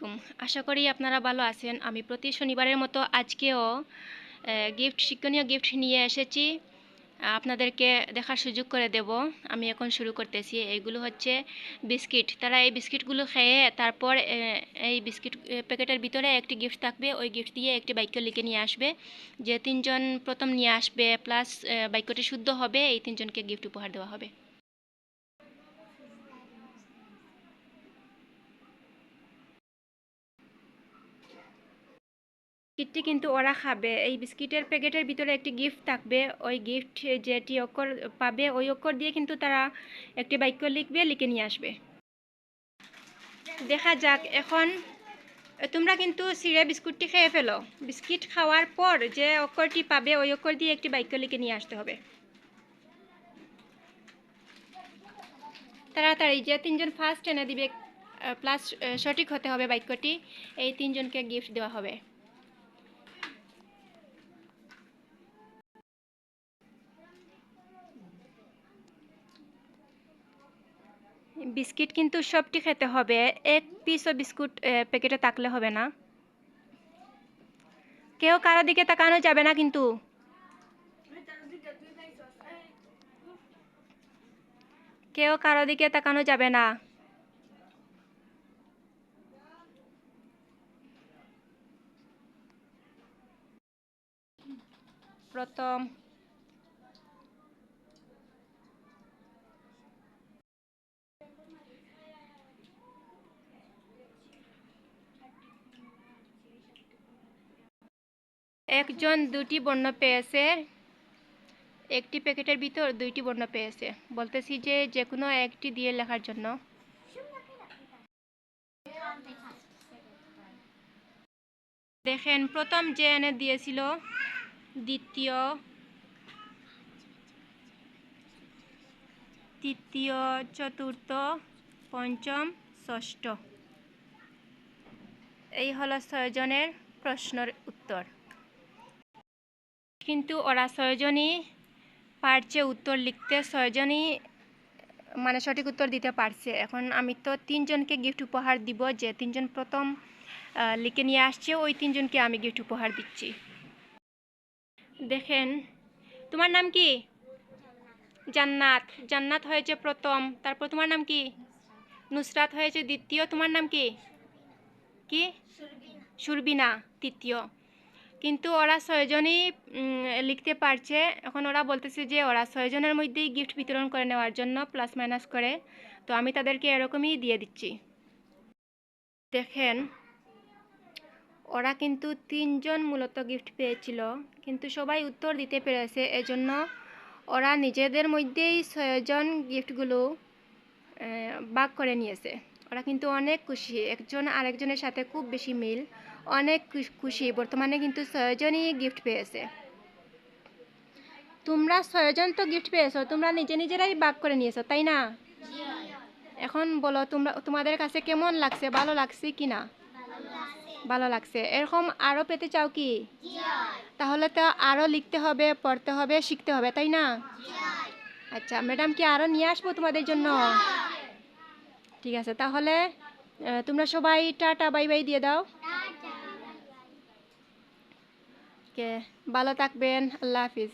আলাইকুম। আশা করি আপনারা ভালো আছেন। আমি প্রতি শনিবারের মতো আজকেও গিফট শিক্ষণীয় গিফট নিয়ে এসেছি। আপনাদেরকে দেখার সুযোগ করে দেব। আমি এখন শুরু করতেছি। এইগুলো হচ্ছে বিস্কিট। তারা এই বিস্কিটগুলো খেয়ে তারপর এই বিস্কিট প্যাকেটের ভিতরে একটি গিফট থাকবে। ওই গিফট দিয়ে একটি বাক্য লিখে নিয়ে আসবে। যে তিনজন প্রথম নিয়ে আসবে প্লাস বাক্যটি শুদ্ধ হবে, এই তিনজনকে গিফট উপহার দেওয়া হবে। বিস্কিটটি কিন্তু ওরা খাবে। এই বিস্কিটের প্যাকেটের ভিতরে একটি গিফট থাকবে। ওই গিফট যেটি অক্ষর পাবে, ওই অক্ষর দিয়ে কিন্তু তারা একটি বাক্য লিখবে, লিখে নিয়ে আসবে। দেখা যাক, এখন তোমরা কিন্তু সিরে বিস্কুটটি খেয়ে ফেলো। বিস্কিট খাওয়ার পর যে অক্ষরটি পাবে, ওই অক্ষর দিয়ে একটি বাক্য লিখে নিয়ে আসতে হবে। তাড়াতাড়ি, যে তিনজন ফার্স্ট এনে দিবে প্লাস সঠিক হতে হবে বাক্যটি। এই তিনজনকে গিফট দেওয়া হবে। বিস্কিট কিন্তু সবটি খেতে হবে। এক পিসও বিস্কুট প্যাকেটে থাকলে হবে না। কেউ কারও দিকে তাকানো যাবে না কিন্তু। কেউ কারও দিকে তাকানো যাবে না। প্রথম একজন দুটি বর্ণ পেয়েছে, একটি প্যাকেটের ভিতর দুইটি বর্ণ পেয়েছে। বলতেছি যে যে কোনো একটি দিয়ে লেখার জন্য। দেখেন, প্রথম যে এনে দিয়েছিল, দ্বিতীয়, তৃতীয়, চতুর্থ, পঞ্চম, ষষ্ঠ। এই হলো ছয়জনের প্রশ্নের উত্তর। কিন্তু ওরা ছয়জনই পারছে উত্তর লিখতে ছয়জনই মানে সঠিক উত্তর দিতে পারছে। এখন আমি তো তিনজনকে গিফট উপহার দিব, যে তিনজন প্রথম লিখে নিয়ে আসছে, ওই তিনজনকে আমি গিফট উপহার দিচ্ছি। দেখেন, তোমার নাম কি? জান্নাত। জান্নাত হয়েছে প্রথম, তারপর তোমার নাম কি? নুসরাত হয়েছে দ্বিতীয়, তোমার নাম কি? কি? সুরবিনা, তৃতীয়। কিন্তু ওরা ছয়জনই লিখতে পারছে। এখন ওরা বলতেছে যে ওরা ছয়জনের মধ্যেই গিফট বিতরণ করে নেওয়ার জন্য প্লাস মাইনাস করে। তো আমি তাদেরকে এরকমই দিয়ে দিচ্ছি। দেখেন, ওরা কিন্তু তিনজন মূলত গিফট পেয়েছিল, কিন্তু সবাই উত্তর দিতে পেরেছে। এজন্য ওরা নিজেদের মধ্যেই ছয়জন গিফটগুলো ভাগ করে নিয়েছে। ওরা কিন্তু অনেক খুশি। একজন আরেকজনের সাথে খুব বেশি মিল। অনেক খুশ- বর্তমানে কিন্তু ছয়জনই গিফট পেয়েছে। তোমরা ছয়জন তো গিফট পেয়েছ, তোমরা নিজে নিজেরাই ভাগ করে নিয়েছো, তাই না? এখন বলো, তোমরা, তোমাদের কাছে কেমন লাগছে, ভালো লাগছে কি না? ভালো লাগছে। এরকম আরও পেতে চাও কি? তাহলে তো আরও লিখতে হবে, পড়তে হবে, শিখতে হবে, তাই না? আচ্ছা ম্যাডাম কি আরও নিয়ে আসব তোমাদের জন্য? ঠিক আছে, তাহলে তোমরা সবাই টাটা, বাই বাই দিয়ে দাও। ওকে ভালো থাকবেন। আল্লাহ হাফিজ।